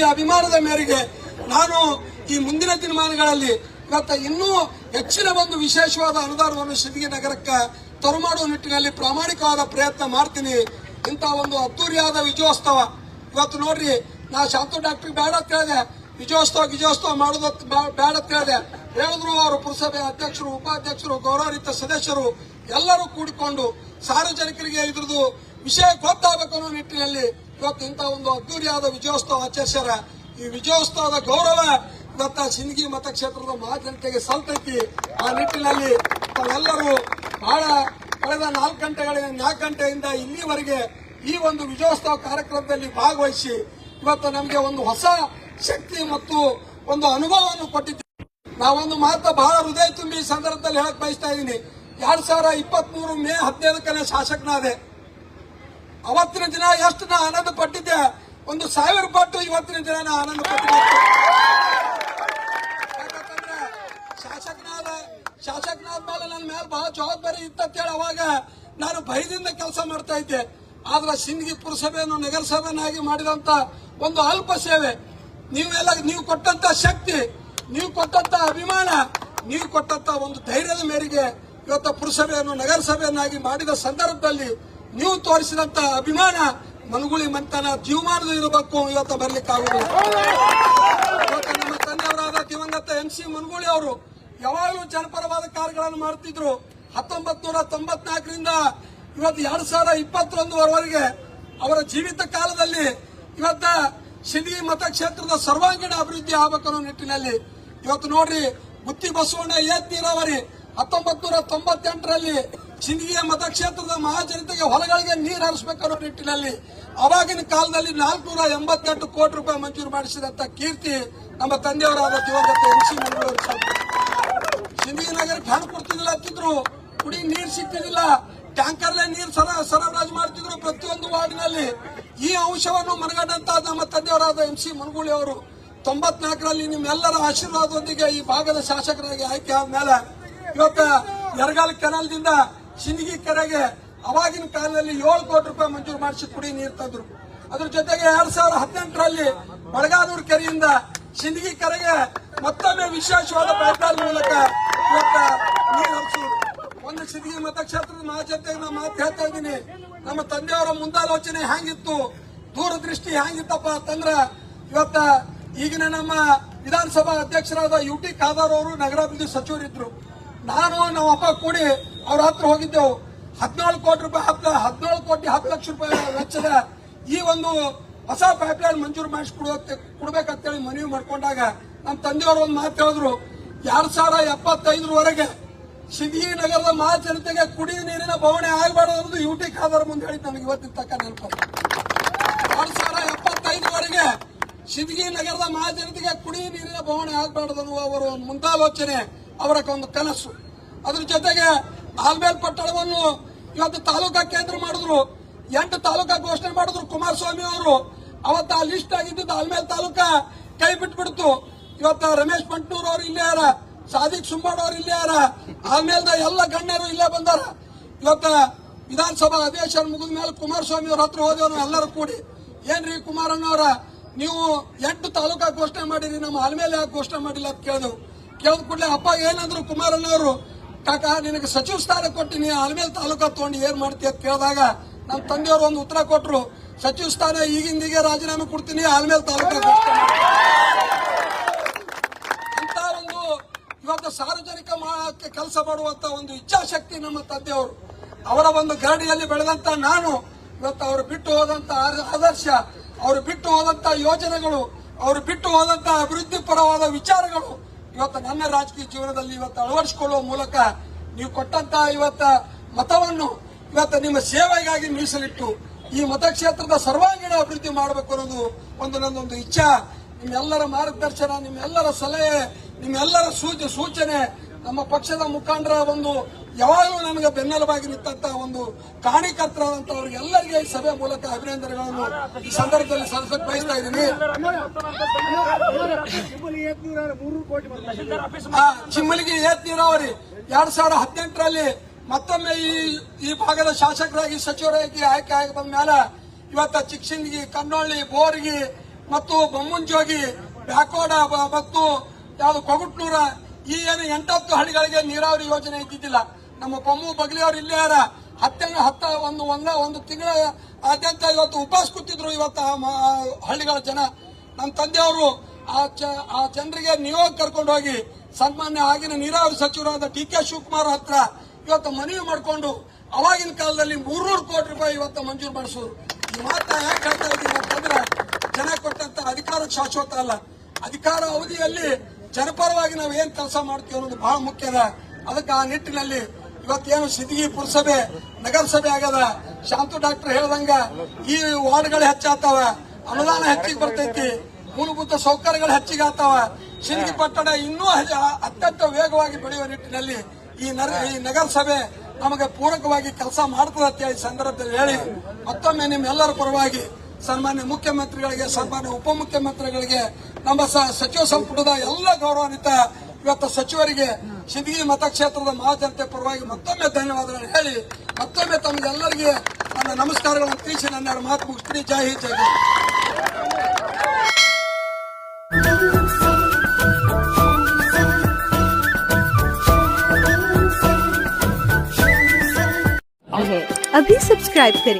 ಪ್ರೀತಿ ಅಭಿಮಾನದ ಮೇರೆಗೆ ನಾನು ಈ ಮುಂದಿನ ದಿನಮಾನಗಳಲ್ಲಿ ಇವತ್ತು ಇನ್ನೂ ಹೆಚ್ಚಿನ ಒಂದು ವಿಶೇಷವಾದ ಅನುದಾನವನ್ನು ಸಿದ್ಧಿ ನಗರಕ್ಕೆ ತರುಮಾಡುವ ನಿಟ್ಟಿನಲ್ಲಿ ಪ್ರಾಮಾಣಿಕವಾದ ಪ್ರಯತ್ನ ಮಾಡ್ತೀನಿ. ಇಂಥ ಒಂದು ಅದ್ದೂರಿಯಾದ ವಿಜಯೋತ್ಸವ. ಇವತ್ತು ನೋಡ್ರಿ, ನಾ ಶಾಂತು ಡಾಕ್ಟರ್ ಬೇಡ ಅಂತ ಹೇಳಿದೆ. ವಿಜಯೋತ್ಸವ ವಿಜಯೋತ್ಸವ ಮಾಡೋದು ಬೇಡ ಅಂತ ಹೇಳಿದೆ. ಹೇಳಿದ್ರು ಅವರು ಪುರಸಭೆ ಅಧ್ಯಕ್ಷರು, ಉಪಾಧ್ಯಕ್ಷರು, ಗೌರವಾನ್ವಿತ ಸದಸ್ಯರು ಎಲ್ಲರೂ ಕೂಡಿಕೊಂಡು ಸಾರ್ವಜನಿಕರಿಗೆ ಇದ್ರದ್ದು ವಿಷಯ ಗೊತ್ತಾಗಬೇಕು ಅನ್ನೋ ನಿಟ್ಟಿನಲ್ಲಿ ಇವತ್ತು ಇಂಥ ಒಂದು ಅದ್ದೂರಿಯಾದ ವಿಜಯೋತ್ಸವ ಆಚರಿಸ್ಯಾರ. ಈ ವಿಜಯೋತ್ಸವದ ಗೌರವ ಇವತ್ತ ಸಿಂದಗಿ ಮತಕ್ಷೇತ್ರದ ಮಹಾಜನತೆಗೆ ಸಲ್ತೈತಿ. ಆ ನಿಟ್ಟಿನಲ್ಲಿ ತಾವೆಲ್ಲರೂ ಬಹಳ ಕಳೆದ ನಾಲ್ಕು ಗಂಟೆಗಳಿಂದ ನಾಲ್ಕು ಗಂಟೆಯಿಂದ ಇಲ್ಲಿವರೆಗೆ ಈ ಒಂದು ವಿಜಯೋತ್ಸವ ಕಾರ್ಯಕ್ರಮದಲ್ಲಿ ಭಾಗವಹಿಸಿ ಇವತ್ತು ನಮಗೆ ಒಂದು ಹೊಸ ಶಕ್ತಿ ಮತ್ತು ಒಂದು ಅನುಭವವನ್ನು ಕೊಟ್ಟಿದ್ದೆ ನಾವೊಂದು ಮಾತು ಬಹಳ ಹೃದಯ ತುಂಬಿ ಸಂದರ್ಭದಲ್ಲಿ ಹೇಳಕ್ ಬಯಸ್ತಾ ಇದ್ದೀನಿ. ಎರಡ್ ಸಾವಿರ ಇಪ್ಪತ್ತ್ ಮೂರು ಮೇ ಹದಿನೈದಕ್ಕನೇ ಶಾಸಕನಾದೆ. ಅವತ್ತಿನ ದಿನ ಎಷ್ಟು ನಾ ಆನಂದ ಪಟ್ಟಿದ್ದೆ. ಒಂದು ಸಾವಿರ ಪಟ್ಟು ಇವತ್ತಿನ ದಿನ ನಾ ಆನಂದ ಪಟ್ಟಿದ್ದೆ. ಯಾಕಂತಂದ್ರೆ ಶಾಸಕನಾದ ಶಾಸಕನಾದ ಮೇಲೆ ನನ್ನ ಮೇಲೆ ಬಹಳ ಜವಾಬ್ದಾರಿ ಇತ್ತಂತೇಳಿ ಅವಾಗ ನಾನು ಭಯದಿಂದ ಕೆಲಸ ಮಾಡ್ತಾ ಇದ್ದೆ. ಆದ್ರೆ ಸಿಂದಗಿ ಪುರಸಭೆಯನ್ನು ನಗರಸಭೆಯನ್ನಾಗಿ ಮಾಡಿದಂತ ಒಂದು ಅಲ್ಪ ಸೇವೆ. ನೀವೆಲ್ಲ, ನೀವು ಕೊಟ್ಟಂತ ಶಕ್ತಿ, ನೀವು ಕೊಟ್ಟಂತ ಅಭಿಮಾನ, ನೀವು ಕೊಟ್ಟಂತ ಒಂದು ಧೈರ್ಯದ ಮೇರೆಗೆ ಇವತ್ತು ಪುರಸಭೆಯನ್ನು ನಗರಸಭೆಯನ್ನಾಗಿ ಮಾಡಿದ ಸಂದರ್ಭದಲ್ಲಿ ನೀವು ತೋರಿಸಿದಂತ ಅಭಿಮಾನ ಮನುಗುಳಿ ಮಂತನ ಜೀವಮಾನದ ಇರಬೇಕು ಇವತ್ತು ಬರ್ಲಿಕ್ಕಾಗುದಿಲ್ಲ ಇವತ್ತು ನಮ್ಮ ತಂದೆಯವರಾದ ದಿವಂಗತ ಎಂ ಸಿ ಮನಗುಳಿ ಅವರು ಯಾವಾಗಲೂ ಜನಪರವಾದ ಕಾರ್ಯಗಳನ್ನು ಮಾಡ್ತಿದ್ರು ಹತ್ತೊಂಬತ್ ನೂರ ತೊಂಬತ್ನಾಲ್ಕರಿಂದ ಇವತ್ತು ಎರಡ್ ಸಾವಿರದ ಇಪ್ಪತ್ತೊಂದರವರೆಗೆ ಅವರ ಜೀವಿತ ಕಾಲದಲ್ಲಿ ಇವತ್ತ ಸಿಂದಗಿ ಮತಕ್ಷೇತ್ರದ ಸರ್ವಾಂಗೀಣ ಅಭಿವೃದ್ಧಿ ಆಗಬೇಕು ನಿಟ್ಟಿನಲ್ಲಿ ಇವತ್ತು ನೋಡ್ರಿ, ಗುತ್ತಿ ಬಸವಣ್ಣ ಏತ್ ನೀರಾವರಿ ಹತ್ತೊಂಬತ್ ನೂರ ತೊಂಬತ್ತೆಂಟರಲ್ಲಿ ಸಿಂದಗಿಯ ಮತಕ್ಷೇತ್ರದ ಮಹಾಜನತೆಗೆ ಹೊಲಗಳಿಗೆ ನೀರು ಹರಿಸಬೇಕನ್ನೋ ನಿಟ್ಟಿನಲ್ಲಿ ಅವಾಗಿನ ಕಾಲದಲ್ಲಿ ನಾಲ್ಕುನೂರ ಎಂಬತ್ತೆಂಟು ಕೋಟಿ ರೂಪಾಯಿ ಮಂಜೂರು ಮಾಡಿಸಿದಂತ ಕೀರ್ತಿ ನಮ್ಮ ತಂದೆಯವರಾದ ದಿವಂಗತ ಎಂ ಸಿ ಮಂಗಳೂರು ಸಿಂದಗಿ ನಗರಕ್ಕೆ ಹಣ ಕೊಡ್ತಿದ್ದಿಲ್ಲ ಅಂತಿದ್ರು, ಕುಡಿ ನೀರು ಸಿಗ್ತಿದ್ದಿಲ್ಲ, ಟ್ಯಾಂಕರ್ಲೆ ನೀರು ಸರ, ಸರಬರಾಜು ಮಾಡ್ತಿದ್ರು ಪ್ರತಿಯೊಂದು ವಾರ್ಡಿನಲ್ಲಿ. ಈ ಅಂಶವನ್ನು ಮನಗಂಡಂತ ನಮ್ಮ ತಂದೆಯವರಾದ ಎಂ ಸಿ ಮುನಗುಳಿ ಅವರು ತೊಂಬತ್ನಾಲ್ಕರಲ್ಲಿ ನಿಮ್ಮೆಲ್ಲರ ಆಶೀರ್ವಾದದೊಂದಿಗೆ ಈ ಭಾಗದ ಶಾಸಕರಾಗಿ ಆಯ್ಕೆ ಆದ್ಮೇಲೆ ಇವತ್ತ ಯರಗಾಲ ಕೆನಾಲ್ದಿಂದ ಸಿಂದಗಿ ಕೆರೆಗೆ ಅವಾಗಿನ ಕಾಲದಲ್ಲಿ ಏಳು ಕೋಟಿ ರೂಪಾಯಿ ಮಂಜೂರು ಮಾಡಿಸಿ ಕುಡಿ ನೀರು ತಂದ್ರು. ಅದ್ರ ಜೊತೆಗೆ ಎರಡ್ ಸಾವಿರದ ಹದಿನೆಂಟರಲ್ಲಿ ಬಳಗಾದೂರು ಕೆರೆಯಿಂದ ಸಿಂದಗಿ ಕೆರೆಗೆ ಮತ್ತೊಮ್ಮೆ ವಿಶೇಷವಾದ ಪೈಪ್ಲೈನ್ ಮೂಲಕ ಒಂದು ಸಿಂದಗಿ ಮತಕ್ಷೇತ್ರದ ಮಹಾಜನತೆಗೆ ನಾನು ಮಾತು ಹೇಳ್ತಾ ಇದ್ದೀನಿ. ನಮ್ಮ ತಂದೆಯವರ ಮುಂದಾಲೋಚನೆ ಹ್ಯಾಂಗಿತ್ತು, ದೂರದೃಷ್ಟಿ ಹ್ಯಾಂಗಿತ್ತಪ್ಪ ಅಂತಂದ್ರ ಇವತ್ತ ಈಗಿನ ನಮ್ಮ ವಿಧಾನಸಭಾ ಅಧ್ಯಕ್ಷರಾದ ಯು ಟಿ ಖಾದರ್ ಅವರು ನಗರಾಭಿವೃದ್ಧಿ ಸಚಿವರಿದ್ರು. ನಾನು ನಮ್ಮಪ್ಪ ಕೂಡಿ ಅವ್ರ ಹತ್ರ ಹೋಗಿದ್ದೆವು. ಹದಿನಾಲ್ಕು ಕೋಟಿ ರೂಪಾಯಿ ಹದಿನಾಲ್ಕು ಕೋಟಿ ಹತ್ತು ಲಕ್ಷ ರೂಪಾಯಿ ವೆಚ್ಚದ ಈ ಒಂದು ಹೊಸ ಪೈಪ್ಲೈನ್ ಮಂಜೂರು ಮಾಡಿಸಿ ಕೊಡ್ಬೇಕಂತೇಳಿ ಮನವಿ ಮಾಡ್ಕೊಂಡಾಗ ನಮ್ಮ ತಂದೆಯವರು ಒಂದು ಮಾತು ಹೇಳಿದ್ರು. ಎರಡ್ ಸಾವಿರ ಎಪ್ಪತ್ತೈದರವರೆಗೆ ಸಿದ್ಧಿ ನಗರದ ಮಹಾಜನತೆಗೆ ಕುಡಿ ನೀರಿನ ಬವಣೆ ಆಗಬಾರ್ದು ಅನ್ನೋದು ಯು ಟಿ ಖಾದರ್ ಮುಂದೆ ಹೇಳಿ ನನಗೆ ಇವತ್ತಿನ ತಕ್ಕ ನೆನಪು. ಎರಡ್ ಸಾವಿರ ಎಪ್ಪತ್ತೈದರವರೆಗೆ ಸಿದ್ಧಿ ನಗರದ ಮಹಾಜನತೆಗೆ ಕುಡಿ ನೀರಿನ ಬವಣೆ ಆಗಬಾರ್ದು ಅನ್ನುವ ಅವರ ಒಂದು ಮುಂದಾಲೋಚನೆ ಅವರ ಒಂದು ಕನಸು. ಅದ್ರ ಜೊತೆಗೆ ಆಲ್ಮೇಲ್ ಪಟ್ಟಣವನ್ನು ಇವತ್ತು ತಾಲೂಕಾ ಕೇಂದ್ರ ಮಾಡಿದ್ರು. ಎಂಟು ತಾಲೂಕಾ ಘೋಷಣೆ ಮಾಡಿದ್ರು ಕುಮಾರಸ್ವಾಮಿ ಅವರು. ಅವತ್ತು ಆ ಲಿಸ್ಟ್ ಆಗಿದ್ದು ಆಲ್ಮೇಲ್ ತಾಲೂಕಾ ಕೈ ಬಿಟ್ಬಿಡ್ತು. ಇವತ್ತು ರಮೇಶ್ ಪಂಟ್ನೂರ್ ಅವರು ಇಲ್ಲೇ ಯಾರ ಸಾದಿಕ್ ಸುಂಬಾಡ್ ಅವರು ಇಲ್ಲೇ ಯಾರ ಆಲ್ಮೇಲ್ದ ಎಲ್ಲ ಗಣ್ಯರು ಇಲ್ಲೇ ಬಂದಾರ. ಇವತ್ತು ವಿಧಾನಸಭಾ ಅಧಿವೇಶನ ಮುಗಿದ ಮೇಲೆ ಕುಮಾರಸ್ವಾಮಿ ಅವ್ರ ಹತ್ರ ಹೋದವ್ರು ಎಲ್ಲರೂ ಕೂಡಿ. ಏನ್ರಿ ಕುಮಾರಣ್ಣವರ ನೀವು ಎಂಟು ತಾಲೂಕಾ ಘೋಷಣೆ ಮಾಡಿರಿ, ನಮ್ಮ ಆಲ್ಮೇಲೆ ಯಾಕೆ ಘೋಷಣೆ ಮಾಡಿಲ್ಲ ಅಂತ ಕೇಳಿದ್ರು ಕೇಳಿದ ಕೂಡಲೇ ಅಪ್ಪ ಏನಂದ್ರು ಕುಮಾರಣ್ಣವರು ಕಾಕ, ನಿನಗೆ ಸಚಿವ ಸ್ಥಾನ ಕೊಟ್ಟಿನಿ ಆಲ್ಮೇಲೆ ತಾಲೂಕಾ ತಗೊಂಡು ಏನ್ ಮಾಡ್ತೀಯ ಅಂತ ಕೇಳಿದಾಗ ನಮ್ಮ ತಂದೆಯವರು ಒಂದು ಉತ್ತರ ಕೊಟ್ಟರು ಸಚಿವ ಸ್ಥಾನ ಈಗಿಂದಿಗೆ ರಾಜೀನಾಮೆ ಕೊಡ್ತೀನಿ ಆಲ್ಮೇಲೆ ತಾಲೂಕಾ ಅಂತ ಒಂದು ಇವತ್ತು ಸಾರ್ವಜನಿಕ ಕೆಲಸ ಮಾಡುವಂತ ಒಂದು ಇಚ್ಛಾಶಕ್ತಿ ನಮ್ಮ ತಂದೆಯವರು. ಅವರ ಒಂದು ಗರಡಿಯಲ್ಲಿ ಬೆಳೆದಂತ ನಾನು, ಇವತ್ತು ಅವರು ಬಿಟ್ಟು ಹೋದಂತ ಆದ- ಆದರ್ಶ, ಅವರು ಬಿಟ್ಟು ಹೋದಂತ ಯೋಜನೆಗಳು, ಅವರು ಬಿಟ್ಟು ಹೋದಂತ ಅಭಿವೃದ್ಧಿ ಪರವಾದ ವಿಚಾರಗಳು ಇವತ್ತು ನನ್ನ ರಾಜಕೀಯ ಜೀವನದಲ್ಲಿ ಇವತ್ತು ಅಳವಡಿಸಿಕೊಳ್ಳುವ ಮೂಲಕ ನೀವು ಕೊಟ್ಟಂತ ಇವತ್ತ ಮತವನ್ನು ಇವತ್ತು ನಿಮ್ಮ ಸೇವೆಗಾಗಿ ಮೀಸಲಿಟ್ಟು ಈ ಮತಕ್ಷೇತ್ರದ ಸರ್ವಾಂಗೀಣ ಅಭಿವೃದ್ಧಿ ಮಾಡಬೇಕು ಅನ್ನೋದು ಒಂದು ನನ್ನೊಂದು ಇಚ್ಛಾ. ನಿಮ್ಮೆಲ್ಲರ ಮಾರ್ಗದರ್ಶನ, ನಿಮ್ಮೆಲ್ಲರ ಸಲಹೆ, ನಿಮ್ಮೆಲ್ಲರ ಸೂಚ ಸೂಚನೆ ನಮ್ಮ ಪಕ್ಷದ ಮುಖಂಡರ ಒಂದು ಯಾವಾಗಲೂ ನನಗೆ ಬೆನ್ನೆಲುಬಾಗಿ ನಿಂತ ಒಂದು ಕಾಣಿಕರ್ತರಾದಂತ ಅವರಿಗೆಲ್ಲರಿಗೆ ಈ ಸಭೆ ಮೂಲಕ ಅಭಿನಂದನೆಗಳನ್ನು ಈ ಸಂದರ್ಭದಲ್ಲಿ ಸಲ್ಲಿಸಕ್ಕೆ ಬಯಸ್ತಾ ಇದ್ದೀನಿ. ಚಿಮ್ಮಲಿಗೆ ಏತ್ ನೀರಾವರಿ ಎರಡ್ ಸಾವಿರದ ಹದಿನೆಂಟರಲ್ಲಿ ಮತ್ತೊಮ್ಮೆ ಈ ಈ ಭಾಗದ ಶಾಸಕರಾಗಿ ಸಚಿವರಾಗಿ ಆಯ್ಕೆ ಆಗಿ ಬಂದ ಮೇಲೆ ಇವತ್ತ ಚಿಕ್ಕಸಿಂದಗಿ ಕನ್ನೊಳ್ಳಿ ಬೋರ್ಗಿ ಮತ್ತು ಬೊಮ್ಮುಂಜೋಗಿ ಬ್ಯಾಕೋಡ ಮತ್ತು ಯಾವುದು ಕೊಗುಟ್ನೂರ ಈ ಏನು ಎಂಟತ್ತು ಹಳ್ಳಿಗಳಿಗೆ ನೀರಾವರಿ ಯೋಜನೆ ಇದ್ದಿದ್ದಿಲ್ಲ. ನಮ್ಮ ಪಮ್ಮು ಬಗ್ಲಿಯವರು ಇಲ್ಲೇ ಅದ. ಹತ್ತನ, ಹತ್ತ, ಒಂದು, ಒಂದ, ಒಂದು ತಿಂಗಳ ಆದ್ಯಂತ ಇವತ್ತು ಉಪವಾಸ ಕೂತಿದ್ರು ಇವತ್ತು ಹಳ್ಳಿಗಳ ಜನ. ನಮ್ಮ ತಂದೆಯವರು ಆ ಆ ಜನರಿಗೆ ನಿಯೋಗ ಕರ್ಕೊಂಡು ಹೋಗಿ ಸನ್ಮಾನ್ಯ ಆಗಿನ ನೀರಾವರಿ ಸಚಿವರಾದ ಡಿ ಕೆ ಶಿವಕುಮಾರ್ ಹತ್ರ ಇವತ್ತು ಮನವಿ ಮಾಡಿಕೊಂಡು ಅವಾಗಿನ ಕಾಲದಲ್ಲಿ ಮೂರ್ನೂರು ಕೋಟಿ ರೂಪಾಯಿ ಇವತ್ತು ಮಂಜೂರು ಮಾಡಿಸೋರು ಈ ಮಾತಾ ಯಾಕೆ ಹೇಳ್ತಾ ಇದ್ದೀನಿ ಅಂತಂದ್ರೆ, ಜನ ಕೊಟ್ಟಂತ ಅಧಿಕಾರ ಶಾಶ್ವತ ಅಲ್ಲ. ಅಧಿಕಾರ ಅವಧಿಯಲ್ಲಿ ಜನಪರವಾಗಿ ನಾವು ಏನ್ ಕೆಲಸ ಮಾಡ್ತೀವಿ ಅನ್ನೋದು ಬಹಳ ಮುಖ್ಯ ಅದ. ಅದಕ್ಕೆ ಆ ನಿಟ್ಟಿನಲ್ಲಿ ಇವತ್ತೇನು ಸಿದ್ಗಿ ಪುರಸಭೆ, ನಗರಸಭೆ ಆಗದ ಶಾಂತು ಡಾಕ್ಟರ್ ಹೇಳ್ದಂಗ ಈ ವಾರ್ಡ್ಗಳು ಹೆಚ್ಚಾಗ್ತಾವ, ಅನುದಾನ ಹೆಚ್ಚಿಗೆ ಬರ್ತೈತಿ, ಮೂಲಭೂತ ಸೌಕರ್ಯಗಳು ಹೆಚ್ಚಿಗೆ ಆಗ್ತಾವ. ಸಿಂದಗಿ ಪಟ್ಟಣ ಇನ್ನೂ ಅತ್ಯಂತ ವೇಗವಾಗಿ ಬೆಳೆಯುವ ನಿಟ್ಟಿನಲ್ಲಿ ಈ ಈ ನಗರಸಭೆ ನಮಗೆ ಪೂರಕವಾಗಿ ಕೆಲಸ ಮಾಡ್ತದೆ ಅಂತ ಸಂದರ್ಭದಲ್ಲಿ ಹೇಳಿ ಮತ್ತೊಮ್ಮೆ ನಿಮ್ಮೆಲ್ಲರ ಪರವಾಗಿ ಸನ್ಮಾನ್ಯ ಮುಖ್ಯಮಂತ್ರಿಗಳಿಗೆ, ಸನ್ಮಾನ್ಯ ಉಪಮುಖ್ಯಮಂತ್ರಿಗಳಿಗೆ ನಮ್ಮ ಸ- ಸಚಿವ ಸಂಪುಟದ ಎಲ್ಲ ಗೌರವಾನ್ವಿತ ಇವತ್ತು ಸಚಿವರಿಗೆ ಸಿಂದಗಿ ಮತಕ್ಷೇತ್ರದ ಮಹಾಜನತೆ ಪರವಾಗಿ ಮತ್ತೊಮ್ಮೆ ಧನ್ಯವಾದಗಳು ಹೇಳಿ ಮತ್ತೊಮ್ಮೆ ತಮಗೆಲ್ಲರಿಗೆ ನನ್ನ ನಮಸ್ಕಾರಗಳನ್ನು ತಿಳಿಸಿ ನನ್ನ ಎರಡು ಮಾತು ಮುಗಿಸ್ತೀನಿ ಜೈ ಹಿಂದ್ ಜೈ ಭಾರತ್. है अभी सब्सक्राइब करें